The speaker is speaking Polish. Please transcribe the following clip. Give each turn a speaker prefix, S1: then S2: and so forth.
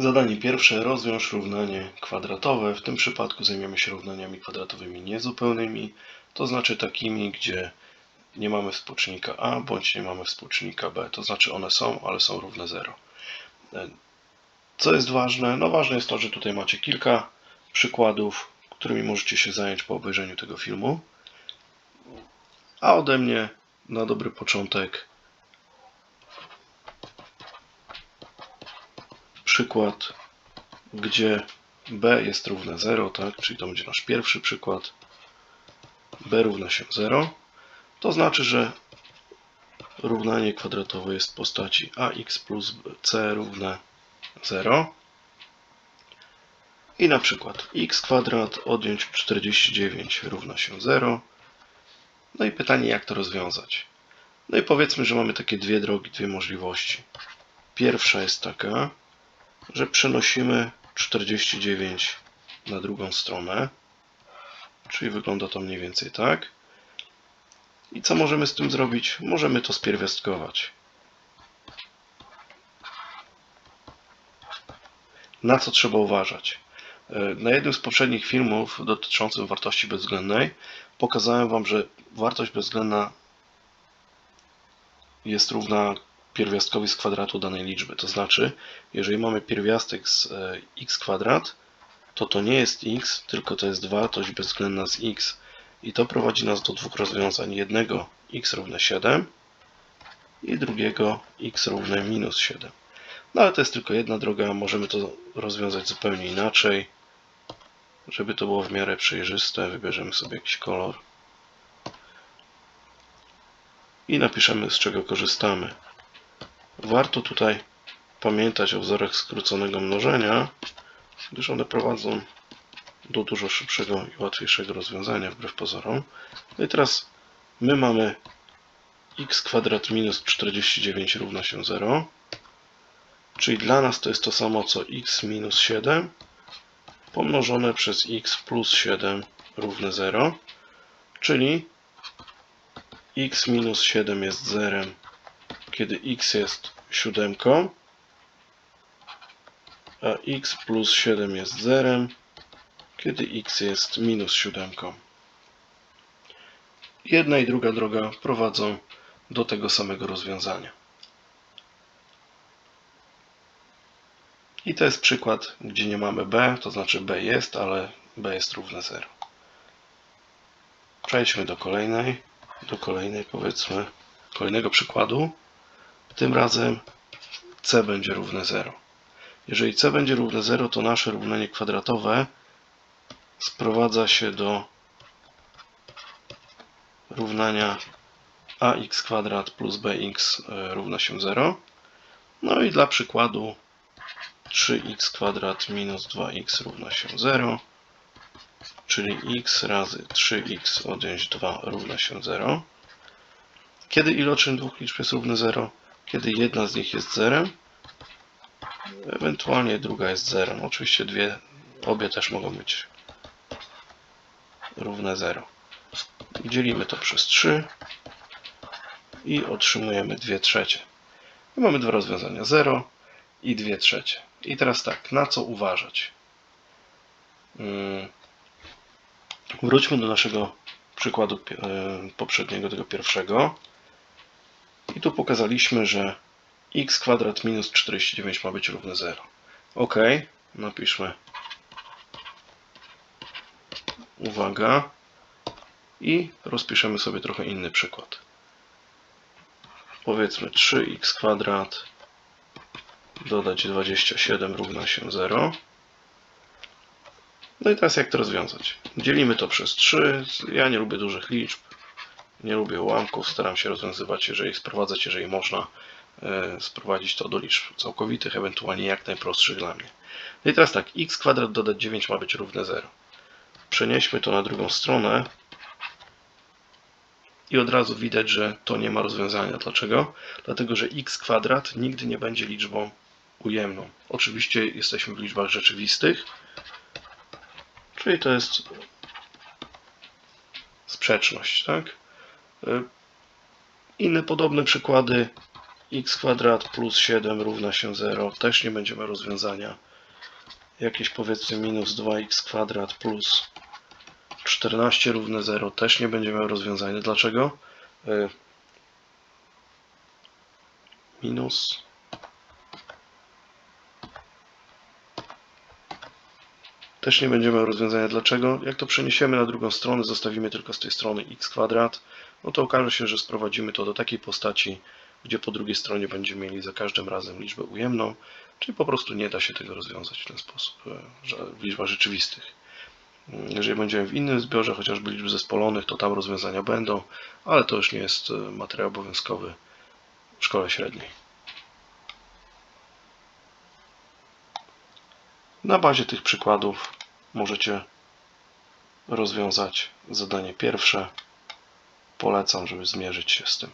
S1: Zadanie pierwsze. Rozwiąż równanie kwadratowe. W tym przypadku zajmiemy się równaniami kwadratowymi niezupełnymi, to znaczy takimi, gdzie nie mamy współczynnika a bądź nie mamy współczynnika b. To znaczy one są, ale są równe 0. Co jest ważne? No ważne jest to, że tutaj macie kilka przykładów, którymi możecie się zająć po obejrzeniu tego filmu. A ode mnie na dobry początek przykład, gdzie b jest równe 0, tak? Czyli to będzie nasz pierwszy przykład. b równa się 0. To znaczy, że równanie kwadratowe jest w postaci ax plus c równe 0. I na przykład x kwadrat odjąć 49 równa się 0. No i pytanie, jak to rozwiązać? No i powiedzmy, że mamy takie dwie drogi, dwie możliwości. Pierwsza jest taka, że przenosimy 49 na drugą stronę. Czyli wygląda to mniej więcej tak. I co możemy z tym zrobić? Możemy to spierwiastkować. Na co trzeba uważać? Na jednym z poprzednich filmów dotyczącym wartości bezwzględnej pokazałem Wam, że wartość bezwzględna jest równa pierwiastkowi z kwadratu danej liczby. To znaczy, jeżeli mamy pierwiastek z x kwadrat, to to nie jest x, tylko to jest wartość bezwzględna z x. I to prowadzi nas do dwóch rozwiązań. Jednego x równe 7 i drugiego x równe minus 7. No ale to jest tylko jedna droga, możemy to rozwiązać zupełnie inaczej. Żeby to było w miarę przejrzyste, wybierzemy sobie jakiś kolor i napiszemy z czego korzystamy. Warto tutaj pamiętać o wzorach skróconego mnożenia, gdyż one prowadzą do dużo szybszego i łatwiejszego rozwiązania wbrew pozorom. No i teraz my mamy x kwadrat minus 49 równa się 0, czyli dla nas to jest to samo co x minus 7 pomnożone przez x plus 7 równe 0, czyli x minus 7 jest zerem, kiedy x jest siódemką, a x plus 7 jest zerem, kiedy x jest minus siódemką. Jedna i druga droga prowadzą do tego samego rozwiązania. I to jest przykład, gdzie nie mamy b, to znaczy b jest, ale b jest równe 0. Przejdźmy do kolejnej, do kolejnej powiedzmy, kolejnego przykładu. Tym razem c będzie równe 0. Jeżeli c będzie równe 0, to nasze równanie kwadratowe sprowadza się do równania ax kwadrat plus bx równa się 0. No i dla przykładu 3x kwadrat minus 2x równa się 0, czyli x razy 3x odjąć 2 równa się 0. Kiedy iloczyn dwóch liczb jest równy 0? Kiedy jedna z nich jest 0, ewentualnie druga jest 0. No, oczywiście dwie, obie też mogą być równe 0. Dzielimy to przez 3 i otrzymujemy 2 trzecie. Mamy dwa rozwiązania 0 i 2 trzecie. I teraz tak, na co uważać? Hmm. Wróćmy do naszego przykładu e, poprzedniego, tego pierwszego. I tu pokazaliśmy, że x kwadrat minus 49 ma być równe 0. Ok, napiszmy uwaga i rozpiszemy sobie trochę inny przykład. Powiedzmy 3x kwadrat dodać 27 równa się 0. No i teraz jak to rozwiązać? Dzielimy to przez 3. Ja nie lubię dużych liczb. Nie lubię ułamków. Staram się rozwiązywać, jeżeli sprowadzać, jeżeli można e, sprowadzić to do liczb całkowitych, ewentualnie jak najprostszych dla mnie. No i teraz tak, x kwadrat dodać 9 ma być równe 0. Przenieśmy to na drugą stronę i od razu widać, że to nie ma rozwiązania. Dlaczego? Dlatego, że x kwadrat nigdy nie będzie liczbą ujemną. Oczywiście jesteśmy w liczbach rzeczywistych, czyli to jest sprzeczność, tak? Inne podobne przykłady x kwadrat plus 7 równa się 0 też nie będziemy rozwiązania. jakieś powiedzmy minus 2x kwadrat plus 14 równe 0 też nie będzie miał rozwiązania. Dlaczego? Y, Minus też nie będzie miał rozwiązania. Dlaczego? Jak to przeniesiemy na drugą stronę, zostawimy tylko z tej strony x kwadrat, no to okaże się, że sprowadzimy to do takiej postaci, gdzie po drugiej stronie będziemy mieli za każdym razem liczbę ujemną, czyli po prostu nie da się tego rozwiązać w ten sposób, e, że w liczbach rzeczywistych. Mm, Jeżeli będziemy w innym zbiorze, chociażby liczb zespolonych, to tam rozwiązania będą, ale to już nie jest e, materiał obowiązkowy w szkole średniej. Na bazie tych przykładów możecie rozwiązać zadanie pierwsze. Polecam, żeby zmierzyć się z tym.